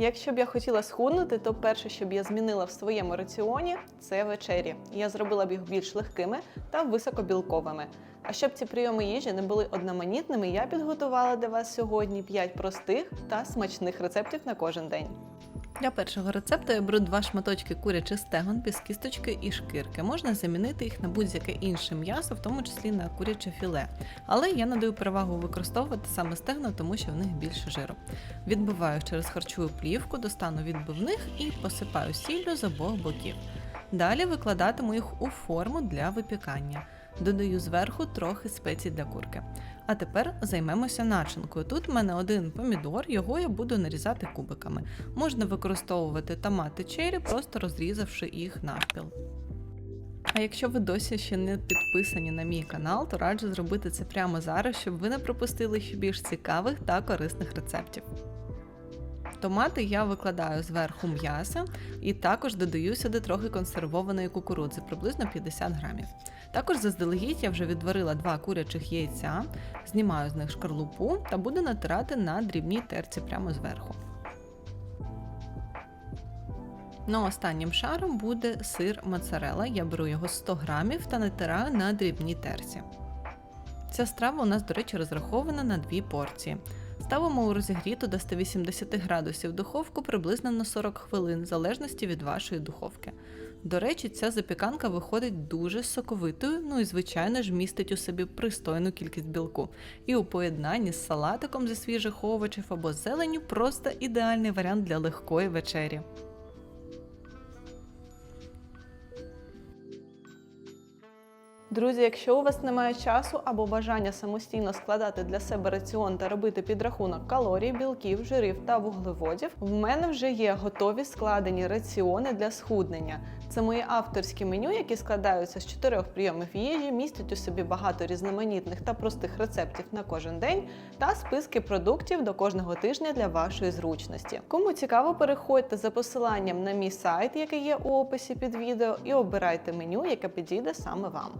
Якщо б я хотіла схуднути, то перше, що б я змінила в своєму раціоні, це вечері. Я зробила б їх більш легкими та високобілковими. А щоб ці прийоми їжі не були одноманітними, я підготувала для вас сьогодні 5 простих та смачних рецептів на кожен день. Для першого рецепту я беру два шматочки курячих стегон без кісточки і шкірки. Можна замінити їх на будь-яке інше м'ясо, в тому числі на куряче філе. Але я надаю перевагу використовувати саме стегна, тому що в них більше жиру. Відбиваю через харчову плівку, достану відбивних і посипаю сіллю з обох боків. Далі викладатиму їх у форму для випікання. Додаю зверху трохи спецій для курки. А тепер займемося начинкою. Тут в мене один помідор, його я буду нарізати кубиками. Можна використовувати томати черрі, просто розрізавши їх навпіл. А якщо ви досі ще не підписані на мій канал, то раджу зробити це прямо зараз, щоб ви не пропустили ще більш цікавих та корисних рецептів. Томати я викладаю зверху м'яса і також додаю сюди трохи консервованої кукурудзи, приблизно 50 грамів. Також заздалегідь я вже відварила два курячих яйця, знімаю з них шкарлупу та буду натирати на дрібній терці прямо зверху. Ну, останнім шаром буде сир моцарелла. Я беру його 100 грамів та натираю на дрібній терці. Ця страва у нас, до речі, розрахована на дві порції. Ставимо у розігріту до 180 градусів духовку приблизно на 40 хвилин, в залежності від вашої духовки. До речі, ця запіканка виходить дуже соковитою, ну і звичайно ж містить у собі пристойну кількість білку. І у поєднанні з салатиком зі свіжих овочів або зеленю просто ідеальний варіант для легкої вечері. Друзі, якщо у вас немає часу або бажання самостійно складати для себе раціон та робити підрахунок калорій, білків, жирів та вуглеводів, в мене вже є готові складені раціони для схуднення. Це мої авторські меню, які складаються з чотирьох прийомів їжі, містять у собі багато різноманітних та простих рецептів на кожен день та списки продуктів до кожного тижня для вашої зручності. Кому цікаво, переходьте за посиланням на мій сайт, який є у описі під відео, і обирайте меню, яке підійде саме вам.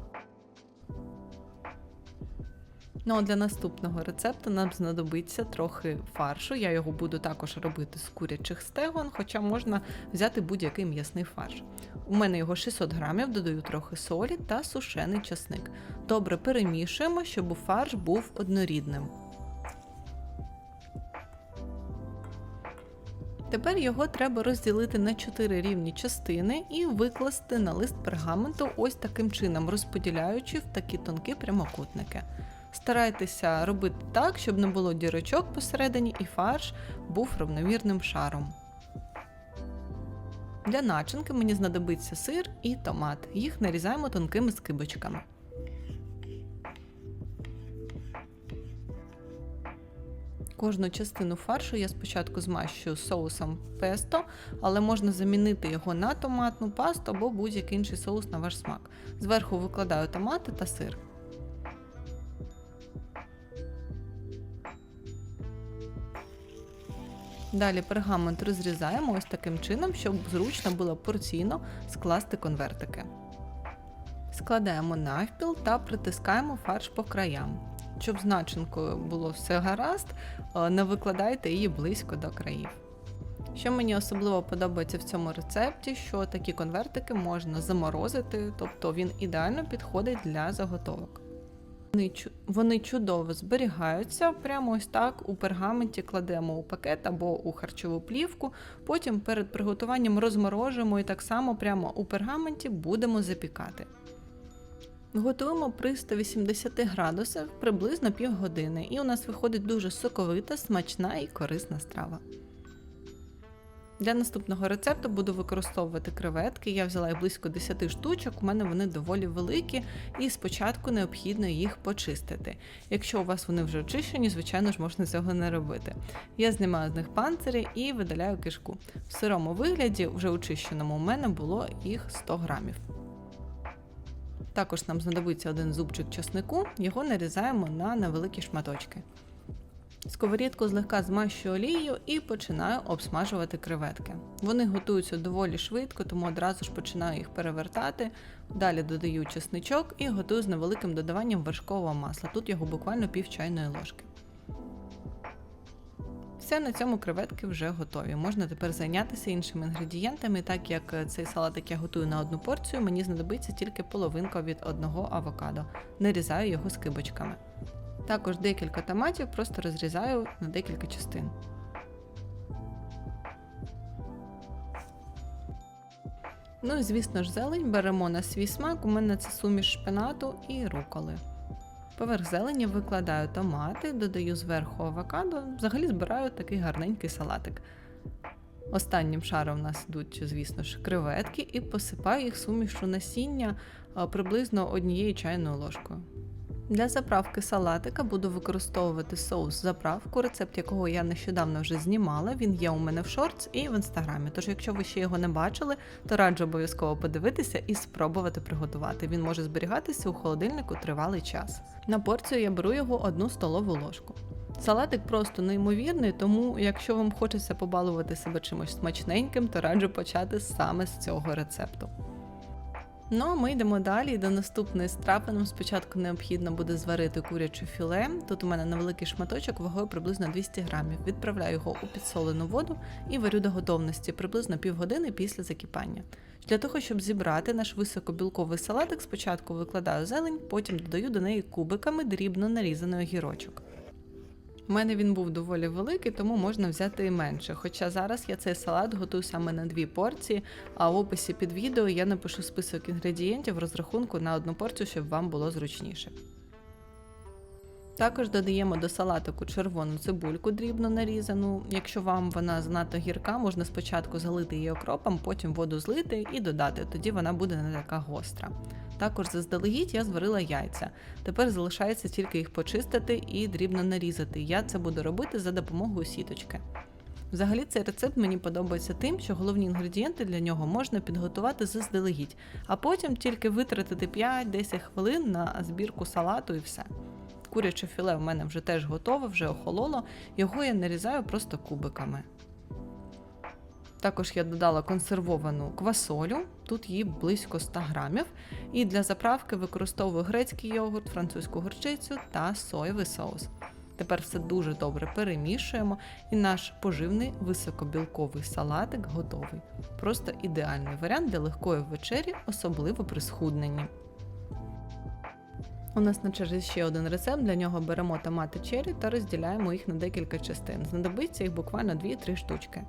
Ну а для наступного рецепту нам знадобиться трохи фаршу. Я його буду також робити з курячих стегон, хоча можна взяти будь-який м'ясний фарш. У мене його 600 грамів, додаю трохи солі та сушений часник. Добре перемішуємо, щоб фарш був однорідним. Тепер його треба розділити на 4 рівні частини і викласти на лист пергаменту ось таким чином, розподіляючи в такі тонкі прямокутники. Старайтеся робити так, щоб не було дірочок посередині і фарш був равномірним шаром. Для начинки мені знадобиться сир і томат. Їх нарізаємо тонкими скибочками. Кожну частину фаршу я спочатку змащую соусом песто, але можна замінити його на томатну пасту або будь-який інший соус на ваш смак. Зверху викладаю томати та сир. Далі пергамент розрізаємо ось таким чином, щоб зручно було порційно скласти конвертики. Складаємо навпіл та притискаємо фарш по краям. Щоб з начинкою було все гаразд, е, не викладайте її близько до країв. Що мені особливо подобається в цьому рецепті, що такі конвертики можна заморозити, тобто він ідеально підходить для заготовок. Вони, чудово зберігаються, прямо ось так у пергаменті кладемо у пакет або у харчову плівку. Потім перед приготуванням розморожуємо і так само прямо у пергаменті будемо запікати. Готуємо при 180 градусах приблизно півгодини, і у нас виходить дуже соковита, смачна і корисна страва. Для наступного рецепту буду використовувати креветки. Я взяла їх близько 10 штучок, у мене вони доволі великі, і спочатку необхідно їх почистити. Якщо у вас вони вже очищені, звичайно ж можна цього не робити. Я знімаю з них панцири і видаляю кишку. В сирому вигляді, вже очищеному, у мене було їх 100 грамів. Також нам знадобиться один зубчик чеснику, його нарізаємо на невеликі шматочки. Сковорідку злегка змащую олією і починаю обсмажувати креветки. Вони готуються доволі швидко, тому одразу ж починаю їх перевертати. Далі додаю чесничок і готую з невеликим додаванням вершкового масла. Тут його буквально пів чайної ложки. Все, на цьому креветки вже готові. Можна тепер зайнятися іншими інгредієнтами, так як цей салатик я готую на одну порцію, мені знадобиться тільки половинка від одного авокадо. Нарізаю його скибочками. Також декілька томатів просто розрізаю на декілька частин. Ну і звісно ж, зелень беремо на свій смак. У мене це суміш шпинату і руколи. Поверх зелені викладаю томати, додаю зверху авокадо, взагалі збираю такий гарненький салатик. Останнім шаром у нас йдуть, звісно ж, креветки і посипаю їх сумішу насіння приблизно однією чайною ложкою. Для заправки салатика буду використовувати соус заправку, рецепт якого я нещодавно вже знімала. Він є у мене в шортс і в інстаграмі. Тож, якщо ви ще його не бачили, то раджу обов'язково подивитися і спробувати приготувати. Він може зберігатися у холодильнику тривалий час. На порцію я беру його одну столову ложку. Салатик просто неймовірний, тому якщо вам хочеться побалувати себе чимось смачненьким, то раджу почати саме з цього рецепту. Ну, а ми йдемо далі до наступної страви. Спочатку необхідно буде зварити куряче філе. Тут у мене невеликий шматочок вагою приблизно 200 грамів. Відправляю його у підсолену воду і варю до готовності приблизно півгодини після закипання. Для того, щоб зібрати наш високобілковий салатик, спочатку викладаю зелень, потім додаю до неї кубиками дрібно нарізаний огірочок. У мене він був доволі великий, тому можна взяти і менше. Хоча зараз я цей салат готую саме на дві порції, а в описі під відео я напишу список інгредієнтів розрахунку на одну порцію, щоб вам було зручніше. Також додаємо до салатику червону цибульку дрібно нарізану. Якщо вам вона занадто гірка, можна спочатку залити її окропом, потім воду злити і додати, тоді вона буде не така гостра. Також заздалегідь я зварила яйця. Тепер залишається тільки їх почистити і дрібно нарізати. Я це буду робити за допомогою сіточки. Взагалі цей рецепт мені подобається тим, що головні інгредієнти для нього можна підготувати заздалегідь, а потім тільки витратити 5-10 хвилин на збірку салату і все. Куряче філе в мене вже теж готове, вже охололо, його я нарізаю просто кубиками. Також я додала консервовану квасолю, тут її близько 100 грамів. І для заправки використовую грецький йогурт, французьку горчицю та соєвий соус. Тепер все дуже добре перемішуємо, і наш поживний високобілковий салатик готовий. Просто ідеальний варіант для легкої вечері, особливо при схудненні. У нас на черзі ще один рецепт. Для нього беремо томати черрі та розділяємо їх на декілька частин. Знадобиться їх буквально 2-3 штучки.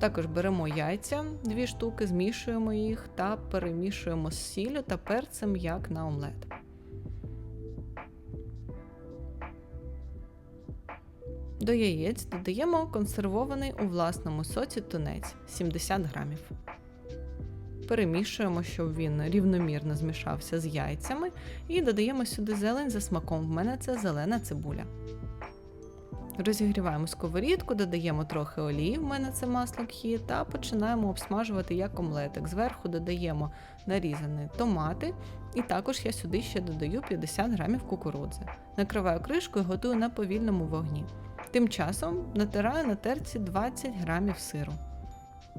Також беремо яйця, дві штуки, змішуємо їх та перемішуємо з сіллю та перцем як на омлет. До яєць додаємо консервований у власному соці тунець 70 грамів. Перемішуємо, щоб він рівномірно змішався з яйцями, і додаємо сюди зелень за смаком. В мене це зелена цибуля. Розігріваємо сковорідку, додаємо трохи олії, в мене це масло кхі, та починаємо обсмажувати як омлетик. Зверху додаємо нарізані томати, і також я сюди ще додаю 50 грамів кукурудзи. Накриваю кришкою і готую на повільному вогні. Тим часом натираю на терці 20 грамів сиру.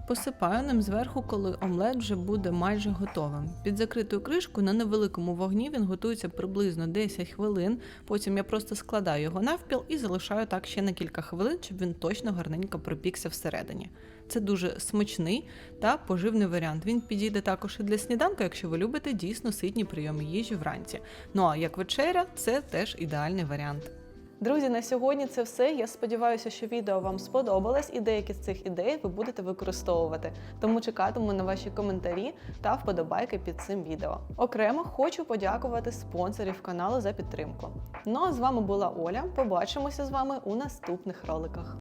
Посипаю ним зверху, коли омлет вже буде майже готовим. Під закритою кришкою на невеликому вогні він готується приблизно 10 хвилин. Потім я просто складаю його навпіл і залишаю так ще на кілька хвилин, щоб він точно гарненько пропікся всередині. Це дуже смачний та поживний варіант. Він підійде також і для сніданку, якщо ви любите дійсно ситні прийоми їжі вранці. Ну а як вечеря, це теж ідеальний варіант. Друзі, на сьогодні це все. Я сподіваюся, що відео вам сподобалось і деякі з цих ідей ви будете використовувати. Тому чекатиму на ваші коментарі та вподобайки під цим відео. Окремо хочу подякувати спонсорів каналу за підтримку. Ну а з вами була Оля. Побачимося з вами у наступних роликах.